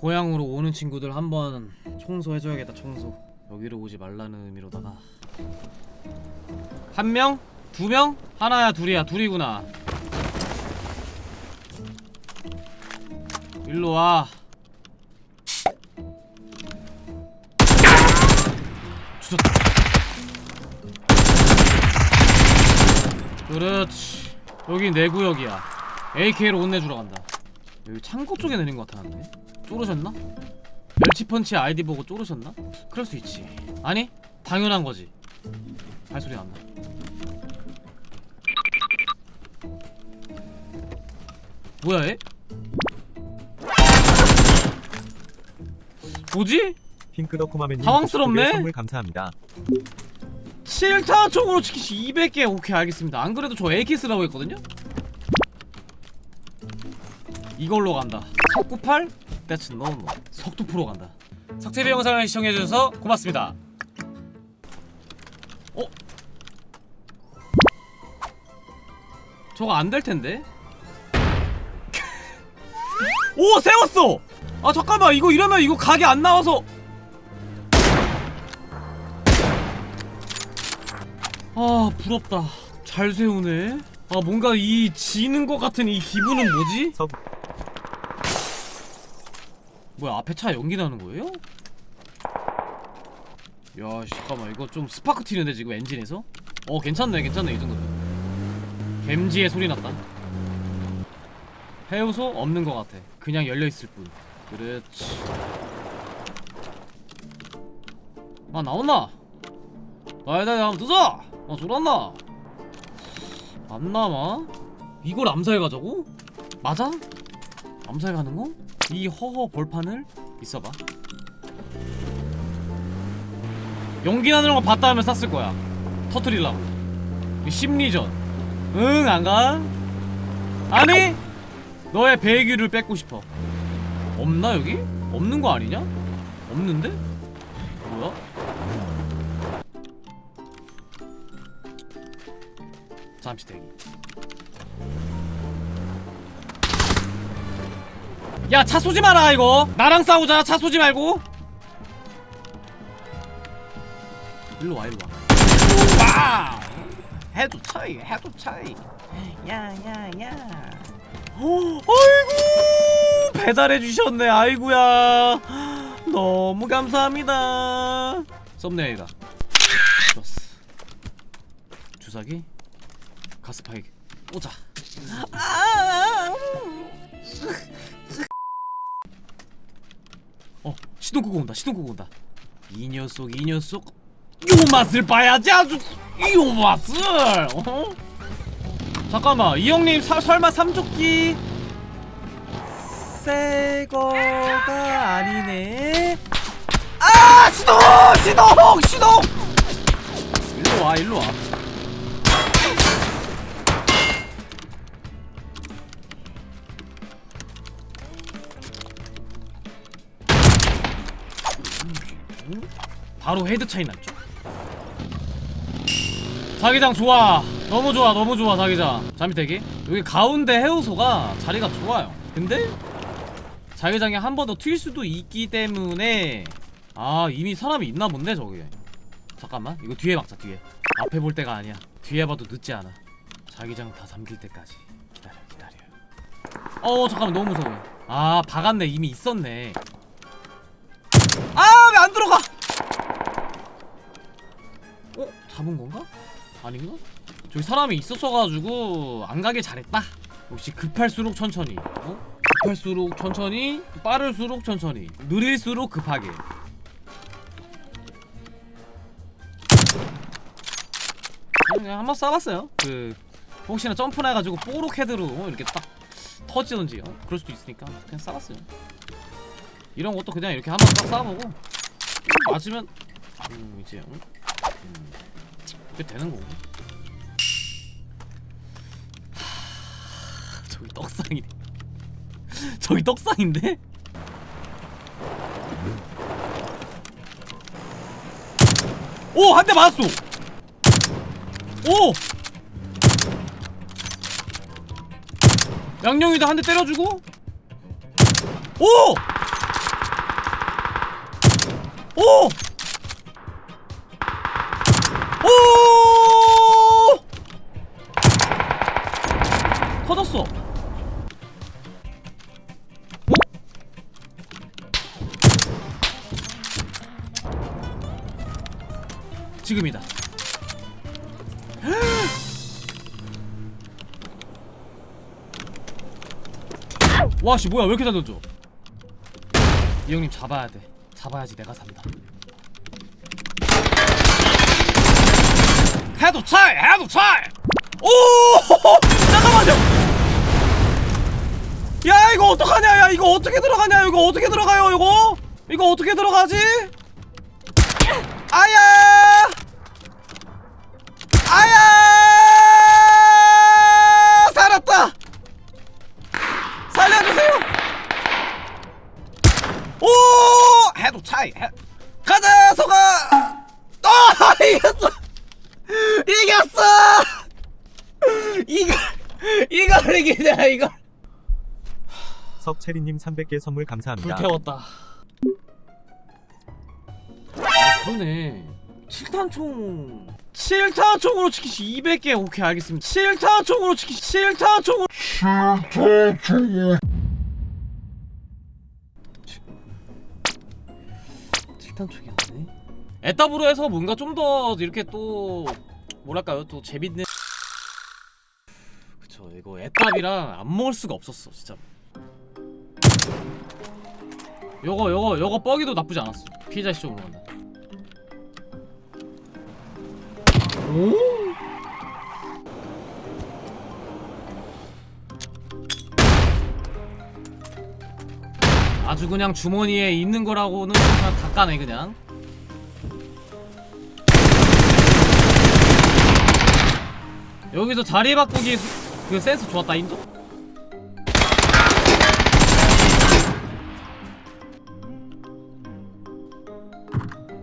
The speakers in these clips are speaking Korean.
고향으로 오는 친구들 한번 청소해줘야겠다 청소. 여기로 오지 말라는 의미로다가. 한 명? 두 명? 하나야 둘이야. 둘이구나. 일로 와. 주셨다. 그렇지. 여기 내 구역이야. AK로 혼내주러 간다 여기 창고 쪽에 내린 것 같았는데 쪼르셨나? 멸치펀치 아이디 보고 쪼르셨나? 그럴 수 있지 아니 당연한 거지 발소리 난다 뭐야 얘? 뭐지? 핑크더코마맨님 당황스럽네? 선물 감사합니다. 7타 총으로 치키시 200개 오케이 알겠습니다 안 그래도 저 AK 쓰라고 했거든요? 이걸로 간다 석구팔? That's no no 석두 프로 간다 석TV 영상을 시청해주셔서 고맙습니다 어? 저거 안 될 텐데? 오 세웠어! 아 잠깐만 이거 이러면 이거 각이 안 나와서 아 부럽다 잘 세우네 아 뭔가 이 지는 것 같은 이 기분은 뭐지? 서 뭐야 앞에 차 연기 나는 거예요? 야 씨, 잠깐만 이거 좀 스파크 튀는데 지금 엔진에서? 어 괜찮네 괜찮네 이 정도면 겜지의 소리 났다 해우소 없는 것 같아 그냥 열려있을 뿐 그렇지 아 나왔나? 나이다 한번 뜨자! 아 졸았나? 안 남아? 이걸 암살 가자고? 맞아? 암살 가는 거? 이 허허 벌판을 있어봐. 용기 나는 거 봤다 하면 쐈을 거야. 터트리려고. 이 심리전. 응, 안 가? 아니? 너의 배기를 뺏고 싶어. 없나, 여기? 없는 거 아니냐? 없는데? 뭐야? 잠시 대기. 야, 차 쏘지 마라, 이거. 나랑 싸우자, 차 쏘지 말고. 일로 와, 일로 와. 와! 해도 차이, 해도 차이. 야, 야, 야. 아이고, 배달해 주셨네, 아이고야. 너무 감사합니다. 썸네일이다. 좋았어. 주사기, 가스파이기, 꽂아. 아! 어 시동 끄고 온다 시동 끄고 온다. 이 녀석 이 녀석. 요 맛을 봐야지 아주 요 맛을. 어? 잠깐만 이 형님 사, 설마 삼조끼 새 거가 아니네? 아 시동 시동 시동! 일로 와 일로 와 바로 헤드 차이 났죠. 자기장 좋아. 너무 좋아. 너무 좋아. 자기장. 잠이 대기. 여기 가운데 해우소가 자리가 좋아요. 근데 자기장에 한번 더 튈 수도 있기 때문에 아 이미 사람이 있나 본데 저기. 잠깐만. 이거 뒤에 막자 뒤에. 앞에 볼 때가 아니야. 뒤에 봐도 늦지 않아. 자기장 다 잠길 때까지 기다려 기다려. 어 잠깐만 너무 무서워. 아 박았네 이미 있었네. 아 왜 안 들어가? 어? 잡은 건가? 아닌가? 저기 사람이 있었어가지고 안 가길 잘했다. 역시 급할수록 천천히. 어? 급할수록 천천히, 빠를수록 천천히, 느릴수록 급하게. 그냥 한 번 쏴봤어요. 그 혹시나 점프나 해가지고 뽀록 헤드로 어, 이렇게 딱 터지던지 어? 그럴 수도 있으니까 그냥 쏴봤어요. 이런 것도 그냥 이렇게 한번 딱 쏴보고 맞으면 음, 이제 응? 음, 이게 되는 거고. 하, 저기 떡상이네. 저기 떡상인데? 오! 한 대 맞았어! 오! 양념이도 한 대 때려주고 오! 오! 오! 지금이다. 와씨 뭐야 왜 이렇게 잘 던져? 이 형님 잡아야 돼. 잡아야지 내가 산다. 해도 차이 해도 차이. 오 잠깐만요. 야 이거 어떡하냐 야 이거 어떻게 들어가냐 이거 어떻게 들어가요 이거 이거 어떻게 들어가지? 아야 아야 살았다 살려주세요 오 해도 차이 해. 가자 소가 아 이겼어 이겼어 이걸 이걸 이기냐 이걸 석채리님 300개 선물 감사합니다. 불태웠다. 아, 그러네. 7탄총. 7탄총으로 치키시 200개. 오케이, 알겠습니다. 7탄총으로 치키시 7탄총으로. 7탄총으로. 7탄총이었네. 에따브로 해서 뭔가 좀 더 이렇게 또 뭐랄까요? 또 재밌는 그쵸 이거 에따비랑 안 먹을 수가 없었어 진짜 요거 요거 요거 뻐기도 나쁘지 않았어 피자 시점으로 간다 오? 아주 그냥 주머니에 있는 거라고는 그냥 다 까네 그냥 여기서 자리 바꾸기 수- 그 센스 좋았다 인도?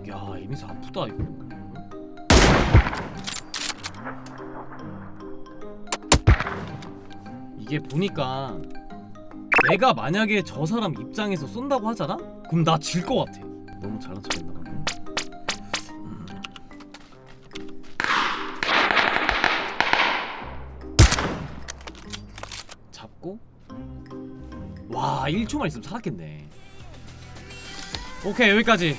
야 에미스 아프다 이거 이게 보니까 내가 만약에 저 사람 입장에서 쏜다고 하잖아? 그럼 나 질 것 같아. 너무 잘난 척했나 방금 음. 잡고? 와 1초만 있으면 살았겠네. 오케이 여기까지